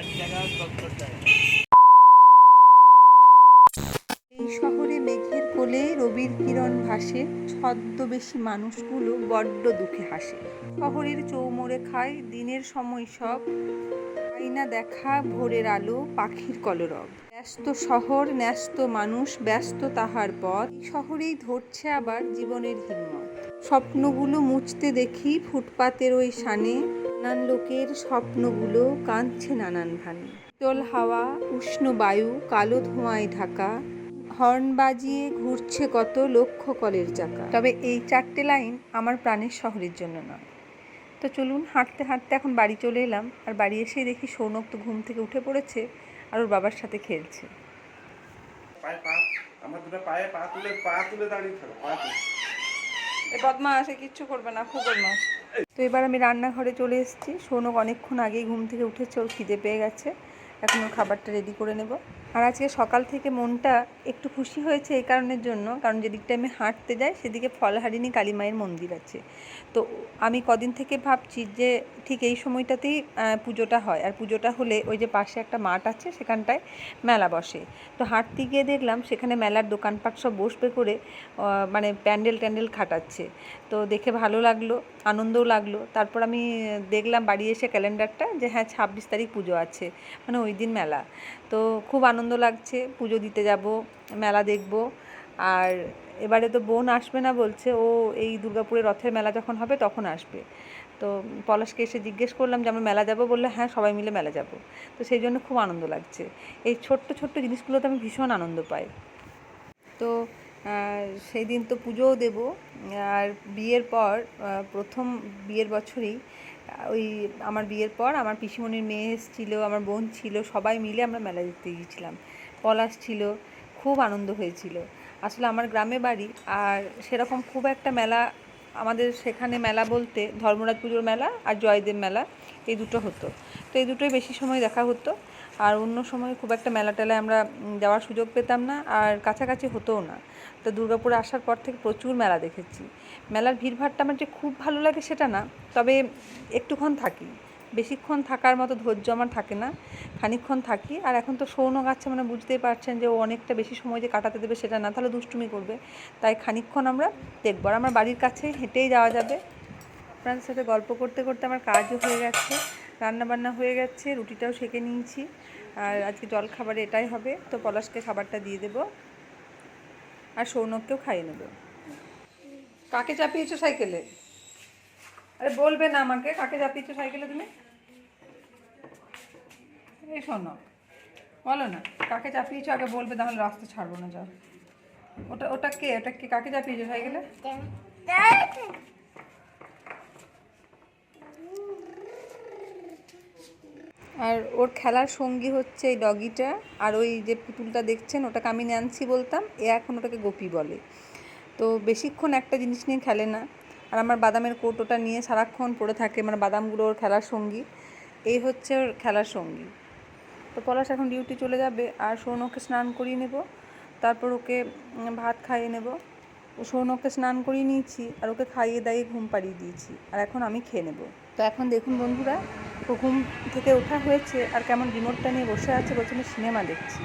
এই শহরে মেঘের কোলে রবির কিরণ ভাসে, ছদ্মবেশী মানুষগুলো বড্ড দুঃখে হাসে। শহরের চৌমোড়ে খায়, দিনের সময় সব। আইনা দেখা, ভোরের আলো, পাখির কলরব। ব্যস্ত শহর, ন্যস্ত মানুষ, ব্যস্ত তাহার পথ। শহরেই ধরছে আবার জীবনের হিম্মত। স্বপ্নগুলো মুছতে দেখি ফুটপাতের ওই শানে নানান লোকের স্বপ্নগুলো কাঁদছে নানান ভানে। শীতল হাওয়া উষ্ণ বায়ু কালো ধোঁয়ায় ঢাকা হর্ন বাজিয়ে ঘুরছে কত লক্ষ কলের চাকা। তবে এই চারটে লাইন আমার প্রাণের শহরের জন্য নয়। তো চলুন হাঁটতে হাঁটতে এখন বাড়ি চলে এলাম আর বাড়ি এসেই দেখি সৌনক তো ঘুম থেকে উঠে পড়েছে আর ওর বাবার সাথে খেলছে। এ বদমাস কিচ্ছু করবে না খুব বদমাস তো এবার আমি রান্নাঘরে চলে এসেছি। সৌনক অনেকক্ষণ আগেই ঘুম থেকে উঠেছে, ওর খিদে পেয়ে গেছে। এখন ওর খাবারটা রেডি করে নেব। আর আজকে সকাল থেকে মনটা একটু খুশি হয়েছে এই কারণের জন্য, কারণ যেদিকটা আমি হাঁটতে যাই সেদিকে ফলহারিণী কালী মায়ের মন্দির আছে। তো আমি কদিন থেকে ভাবছি যে ঠিক এই সময়টাতেই পুজোটা হয়। আর পুজোটা হলে ওই যে পাশে একটা মাঠ আছে সেখানটায় মেলা বসে। তো হাঁটতে গিয়ে দেখলাম সেখানে মেলার দোকানপাট সব বসবে করে মানে প্যান্ডেল ট্যান্ডেল খাটাচ্ছে। তো দেখে ভালো লাগল, আনন্দও লাগল। তারপর আমি দেখলাম বাড়ি এসে ক্যালেন্ডারটা যে হ্যাঁ ছাব্বিশ তারিখ পুজো আছে মানে ওই দিন মেলা। তো খুব আনন্দ লাগছে, পুজো দিতে যাব, মেলা দেখব। আর এবারে তো বোন আসবে না বলছে, ও এই দুর্গাপুরের রথের মেলা যখন হবে তখন আসবে। তো পলাশকে এসে জিজ্ঞেস করলাম যে, আমরা মেলা যাব? বললে হ্যাঁ সবাই মিলে মেলা যাব। তো সেই জন্য খুব আনন্দ লাগছে। এই ছোট্ট ছোট্ট জিনিসগুলোতে আমি ভীষণ আনন্দ পাই। তো সেই দিন তো পুজোও দেব। আর বিয়ের পর প্রথম বিয়ের বছরেই ওই আমার বিয়ের পর আমার পিসিমণির মেয়ে এসেছিল আমার বোন ছিল, সবাই মিলে আমরা মেলা দেখতে গিয়েছিলাম। পলাশ ছিল, খুব আনন্দ হয়েছিল। আসলে আমার গ্রামে বাড়ি, আর সেরকম খুব একটা মেলা আমাদের সেখানে মেলা বলতে ধর্মরাজ পুজোর মেলা আর জয়দেব মেলা, এই দুটো হতো। তো এই দুটোই বেশি সময় দেখা হতো, আর অন্য সময় খুব একটা মেলা টেলায় আমরা যাওয়ার সুযোগ পেতাম না, আর কাছাকাছি হতোও না। তো দুর্গাপুরে আসার পর থেকে প্রচুর মেলা দেখেছি। মেলার ভিড়ভাড়টা আমার যে খুব ভালো লাগে সেটা না, তবে একটুক্ষণ থাকি। বেশিক্ষণ থাকার মতো ধৈর্য আমার থাকে না, খানিকক্ষণ থাকি। আর এখন তো সৌনক আছে মানে বুঝতেই পারছেন যে ও অনেকটা বেশি সময় যে কাটাতে দেবে সেটা না, তাহলে দুষ্টুমি করবে। তাই খানিকক্ষণ আমরা দেখব। আর আমার বাড়ির কাছে হেঁটেই যাওয়া যাবে। আপনাদের সাথে গল্প করতে করতে আমার কাজও হয়ে গেছে রান্না বান্না হয়ে গেছে, রুটিটাও সেঁকে নিয়েছি। আর আজকে জল খাবারে এটাই হবে, তো পলাশকে খাবারটা দিয়ে দেবো। আর সৌনককেও খাইয়ে নেব। কাকে চাপিয়েছো সাইকেলে? আরে বলবে না আমাকে, কাকে চাপিয়েছো সাইকেলে তুমি? এই শোনো, বলো না, কাকে চাপিয়েছো আগে বলবে তাহলে রাস্তা ছাড়বো না, যাও। ওটা ওটা কে ওটা কে, কাকে চাপিয়েছো সাইকেলে? আর ওর খেলার সঙ্গী হচ্ছে এই ডগিটা, আর ওই যে পুতুলটা দেখছেন, ওটাকে আমি ন্যান্সি বলতাম, এ এখন ওটাকে গোপী বলে। তো বেশিক্ষণ একটা জিনিস নিয়ে খেলে না। আর আমার বাদামের কোটোটা নিয়ে সারাক্ষণ পড়ে থাকে মানে বাদামগুলো ওর খেলার সঙ্গী। এই হচ্ছে ওর খেলার সঙ্গী। তো পলাশ এখন ডিউটি চলে যাবে, আর সৌনককে স্নান করিয়ে নেব। তারপর ওকে ভাত খাইয়ে নেব। ও সৌনককে স্নান করিয়ে নিয়েছি, আর ওকে খাইয়ে দাইয়ে ঘুম পাড়িয়ে দিয়েছি। আর এখন আমি খেয়ে নেব। তো এখন দেখুন বন্ধুরা, ও ঘুম থেকে ওঠা হয়েছে, আর কেমন রিমোটটা নিয়ে বসে আছে বলছে আমি সিনেমা দেখছি।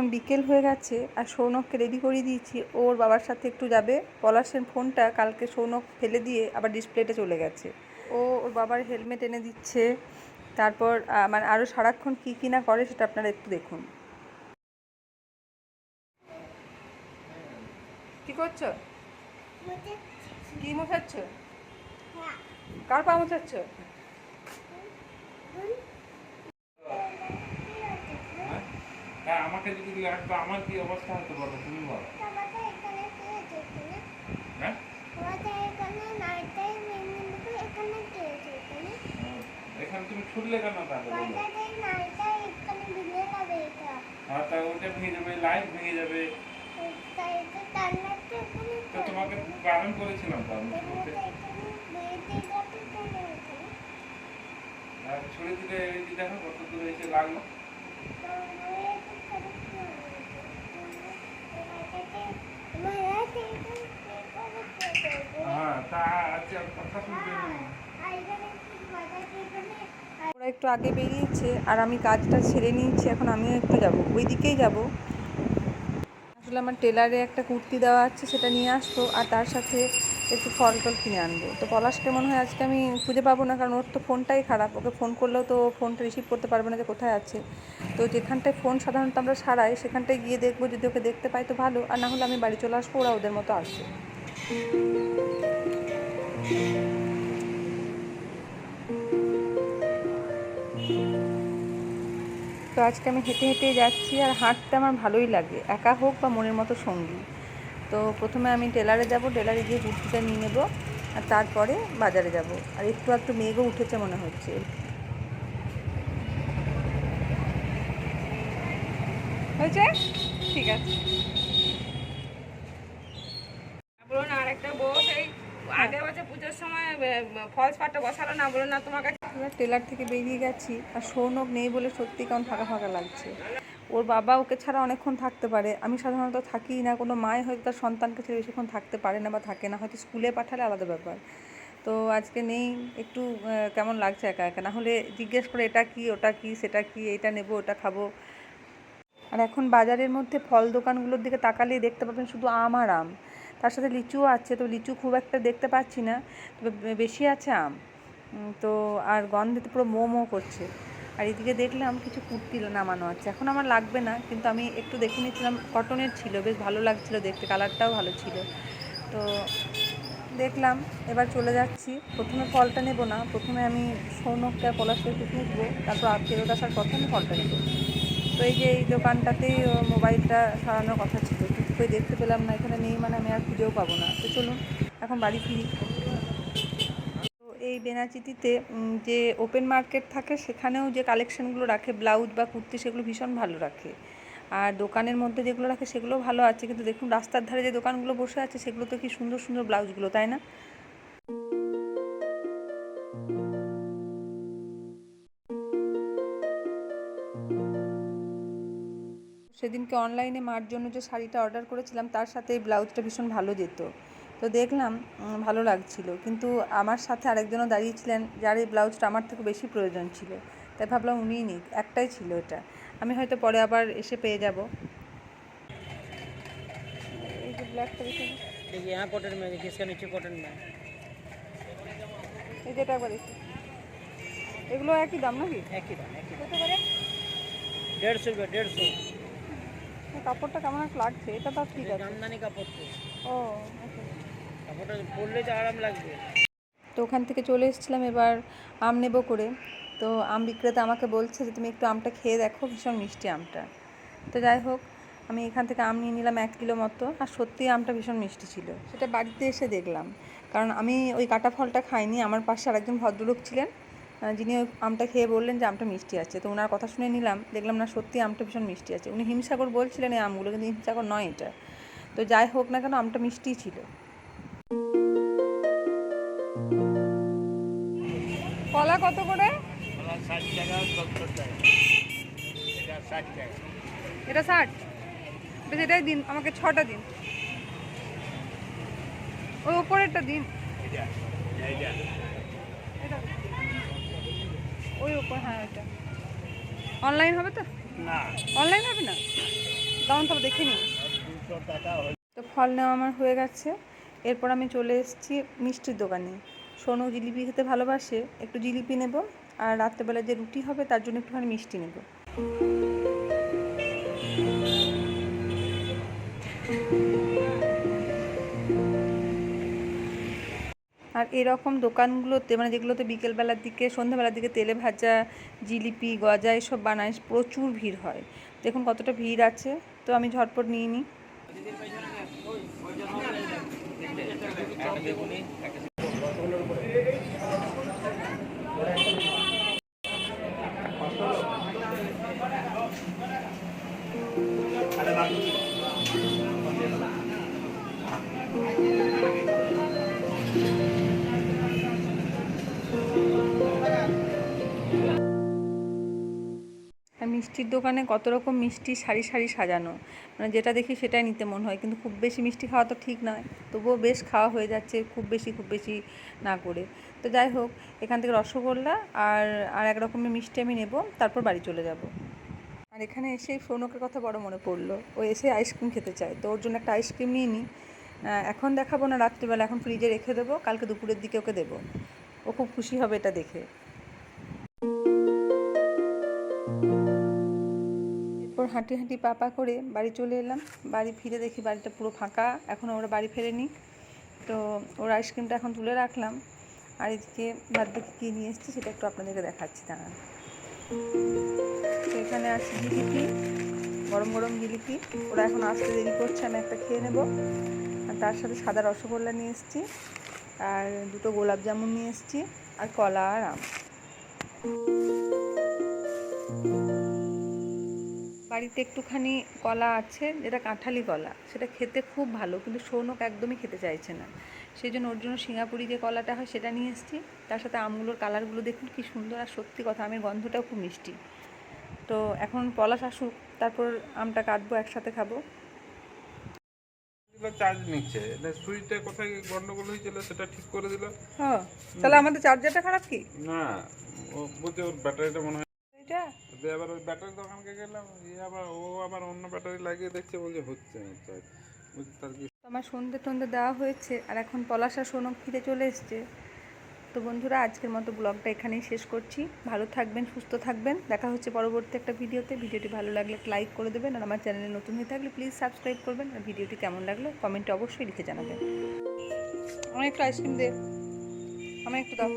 এখন বিকেল হয়ে গেছে আর সৌনককে রেডি করে দিয়েছি। ওর বাবার সাথে একটু যাবে। পলাশের ফোনটা কালকে সৌনক ফেলে দিয়ে আবার ডিসপ্লেতে চলে গেছে। ও ওর বাবার হেলমেট এনে দিচ্ছে। তারপর মানে আরও সারাক্ষণ কী কী না করে সেটা আপনারা একটু দেখুন। কি করছ? কি মোছাচ্ছ? কার পা মোছাচ্ছ? হ্যাঁ আমাকে যদি লাগতো আমার কি অবস্থা হতে বলো তুমি বলো। হ্যাঁ? এখানে তুমি ছুটলে কেন তাহলে হ্যাঁ তা ওটা ভেঙে যাবে লাইট ভেঙে যাবে। তো তোমাকে বারণ করেছিলাম তো আমি ছুড়ে দিলে দেখো কত দূরে এসে লাগল Maya, তা আচ্ছা কথা শুনতে নেই ওরা একটু আগে বেরিয়েছে আর আমি কাজটা ছেড়ে নিয়েছি, এখন আমিও একটু যাব। ওই দিকেই যাব। আসলে আমার টেলারে একটা কুর্তি দেওয়া আছে, সেটা নিয়ে আসব আর তার সাথে একটু ফল টল কিনে আনব। তো পলাশকে মনে হয় আজকে আমি খুঁজে পাবো না, কারণ ওর তো ফোনটাই খারাপ। ওকে ফোন করলেও তো ফোনটা রিসিভ করতে পারবে না যে কোথায় আছে। তো যেখানটায় ফোন সাধারণত আমরা সারাই, সেখানটায় গিয়ে দেখব, যদি ওকে দেখতে পাই তো ভালো। আর না হলে আমি বাড়ি চলে আসব, ওরা ওদের মতো আসবে। তো আজকে আমি হেঁটে হেঁটে যাচ্ছি আর হাঁটতে আমার ভালোই লাগে। একা হোক বা মনের মতো সঙ্গী। তো প্রথমে আমি টেলারে যাব, টেলারে গিয়ে কুর্তিটা নিয়ে নেব আর তারপরে বাজারে যাব। আর একটু একটু মেঘও উঠেছে মনে হচ্ছে। হয়েছে? ঠিক আছে। না আরেকটা বউ আগের বছর পুজোর সময় ফলস পাটটা বসালো না বলো না তোমার কাছে টেলার থেকে বেরিয়ে গেছি আর সৌনক নেই বলে সত্যি কেমন ফাঁকা ফাঁকা লাগছে। ওর বাবা ওকে ছাড়া অনেকক্ষণ থাকতে পারে। আমি সাধারণত থাকি না কোনো মায় হয়তো তার সন্তানকে ছেড়ে বেশিক্ষণ থাকতে পারে না বা থাকে না হয়তো স্কুলে পাঠালে আলাদা ব্যাপার। তো আজকে নেই একটু কেমন লাগছে একা একা? না হলে জিজ্ঞেস করে এটা কি ওটা কি সেটা কি এটা নেব ওটা খাব? আর এখন বাজারের মধ্যে ফল দোকানগুলোর দিকে তাকালেই দেখতে পাবেন শুধু আম আর আম। তার সাথে লিচুও আছে, তো লিচু খুব একটা দেখতে পাচ্ছি না, তবে বেশি আছে আম। তো আর গন্ধে তো পুরো মো মো করছে। আর এদিকে দেখলাম কিছু কুর্তি নামানো আছে। এখন আমার লাগবে না, কিন্তু আমি একটু দেখে নিয়েছিলাম, কটনের ছিল, বেশ ভালো লাগছিল দেখতে, কালারটাও ভালো ছিল। তো দেখলাম, এবার চলে যাচ্ছি। প্রথমে ফলটা নেব না, প্রথমে আমি সৌনককে আর পলাশকে খুঁজবো তারপর ফেরত আসার কথা আমি ফলটা নেব। তো এই যে এই দোকানটাতেই মোবাইলটা সারানোর কথা ছিল। কই দেখতে পেলাম না, এখানে নেই মানে আমি আর খুঁজেও পাবো না। তো চলুন, এখন বাড়ি ফিরি। তো এই বেনাচিতিতে যে ওপেন মার্কেট থাকে, সেখানেও যে কালেকশানগুলো রাখে ব্লাউজ বা কুর্তি, সেগুলো ভীষণ ভালো রাখে। আর দোকানের মধ্যে যেগুলো রাখে, সেগুলো ভালো আছে। কিন্তু দেখুন, রাস্তার ধারে যে দোকানগুলো বসে আছে সেগুলো তো কি সুন্দর সুন্দর ব্লাউজগুলো তাই না? সেদিনকে অনলাইনে মার জন্য যে শাড়িটা অর্ডার করেছিলাম তার সাথে এই ব্লাউজটা ভীষণ ভালো যেত। তো দেখলাম ভালো লাগছিল। কিন্তু আমার সাথে আরেকজনও দাঁড়িয়েছিলেন যার এই ব্লাউজটা আমার থেকে বেশি প্রয়োজন ছিল। তাই ভাবলাম উনিই নিক একটাই ছিল এটা। আমি হয়তো পরে আবার এসে পেয়ে যাব। এগুলো একই দাম নাকি? একই দাম একই দেড়শো রুপিয়া দেড়শো। কাপড়টা কেমন লাগছে? এটা তো ঠিক আছে। জামদানি কাপড় তো। ও কাপড়টা পরলে তো আরাম লাগবে। তো ওখান থেকে চলে এসেছিলাম এবার আম নেব করে। তো আম বিক্রেতা আমাকে বলছে যে তুমি একটু আমটা খেয়ে দেখো ভীষণ মিষ্টি আমটা। তো যাই হোক আমি এখান থেকে আম নিয়ে নিলাম এক কিলো মতো। আর সত্যি আমটা ভীষণ মিষ্টি ছিল। সেটা বাড়িতে এসে দেখলাম। কারণ আমি ওই কাটা ফলটা খাইনি। আমার পাশে আরেকজন ভদ্রলোক ছিলেন। যিনি ওই আমটা খেয়ে বললেন যে আমটা মিষ্টি আছে। তো ওনার কথা শুনে নিলাম দেখলাম না সত্যি আমটা ভীষণ মিষ্টি আছে। উনি হিমসাগর বলছিলেন এই আমগুলো কিন্তু হিমসাগর নয় এটা। তো যাই হোক না কেন আমটা মিষ্টিই ছিল। কলা কত করে? এটা ষাট বেশ এটাই দিন আমাকে ছটা দিন। ওই ওপরেরটা দিন। ওই ওপর হ্যাঁ ওইটা। অনলাইন হবে তো? না। অনলাইন হবে না? দাম তবে দেখে নিই তো ফল নেওয়া আমার হয়ে গেছে। এরপর আমি চলে এসেছি মিষ্টির দোকানে। সোনু জিলিপি খেতে ভালোবাসে একটু জিলিপি নেব আর রাত্রেবেলা যে রুটি হবে তার জন্য একটুখানি মিষ্টি নেব। আর এরকম দোকানগুলোতে মানে যেগুলোতে বিকেলবেলার দিকে, সন্ধ্যাবেলার দিকে তেলে ভাজা, জিলিপি, গজা এসব বানায়, প্রচুর ভিড় হয়। দেখুন কতটা ভিড় আছে। তো আমি ঝটপট নিয়ে নিই। আর মিষ্টির দোকানে কত রকম মিষ্টি সারি সারি সাজানো। মানে যেটা দেখি সেটাই নিতে মন হয়, কিন্তু খুব বেশি মিষ্টি খাওয়া তো ঠিক নয়। তবুও বেশ খাওয়া হয়ে যাচ্ছে খুব বেশি খুব বেশি না করে। তো যাই হোক, এখান থেকে রসগোল্লা আর আর এক রকমের মিষ্টি আমি নেব, তারপর বাড়ি চলে যাব। আর এখানে এসেই ফোনকের কথা বড় মনে পড়ল। ও এসে আইসক্রিম খেতে চায়, তো ওর জন্য একটা আইসক্রিম নিয়ে নিই এখন দেখাবো না, রাত্রিবেলা এখন ফ্রিজে রেখে দেবো, কালকে দুপুরের দিকে ওকে দেবো। ও খুব খুশি হবে এটা দেখে। হাঁটি হাঁটি পাপা করে বাড়ি চলে এলাম। বাড়ি ফিরে দেখি বাড়িটা পুরো ফাঁকা, এখনও ওরা বাড়ি ফেরেনি। তো ওর আইসক্রিমটা এখন তুলে রাখলাম। আর এদিকে বাদ বাকি কী নিয়ে এসেছি সেটা একটু আপনাদেরকে দেখাচ্ছি, দাঁড়ান। তো এখানে আছে জিলিপি গরম গরম জিলিপি ওরা এখন আসতে দেরি করছে, আমি একটা খেয়ে নেব। আর তার সাথে সাদা রসগোল্লা নিয়ে এসেছি। আর দুটো গোলাপ জামুন নিয়ে এসেছি। আর কলা আর আম। বাড়িতে একটুখানি কলা আছে যেটা কাঁঠালি কলা সেটা খেতে খুব ভালো কিন্তু সৌনক একদমই খেতে চাইছে না। সেই জন্য ওর জন্য সিঙ্গাপুরি যে কলাটা হয় সেটা নিয়ে এসেছি। তার সাথে আমগুলোর কালারগুলো দেখুন কি সুন্দর আর সত্যি কথা আমের গন্ধটাও খুব মিষ্টি। তো এখন পলাশ আসুক তারপর আমটা কাটবো একসাথে খাব। চার্জ নিচ্ছে। সুইচটা কোথায় গন্ডগোল হয়েছিল সেটা ঠিক করে দিল। হ্যাঁ তাহলে আমাদের চার্জারটা খারাপ কি? না ও বলছে ওর ব্যাটারিটা মনে হয় এটা? দিয়ে আবার ওই ব্যাটারি দোকানকে গেলাম দিয়ে আবার ও আবার অন্য ব্যাটারি লাগিয়ে দেখছে, বলছে, হচ্ছে না চার্জ তার কি আমার সন্ধে টন্ধে দেওয়া হয়েছে, আর এখন পলাশা সোনক ফিরে চলে এসছে। তো বন্ধুরা, আজকের মতো ব্লগটা এখানেই শেষ করছি। ভালো থাকবেন, সুস্থ থাকবেন। দেখা হচ্ছে পরবর্তী একটা ভিডিওতে। ভিডিওটি ভালো লাগলে লাইক করে দেবেন, আর আমার চ্যানেলে নতুন হয়ে থাকলে প্লিজ সাবস্ক্রাইব করবেন। আর ভিডিওটি কেমন লাগল কমেন্টে অবশ্যই লিখে জানাবেন। আমার একটু আইসক্রিম দে। আমার একটু দাও।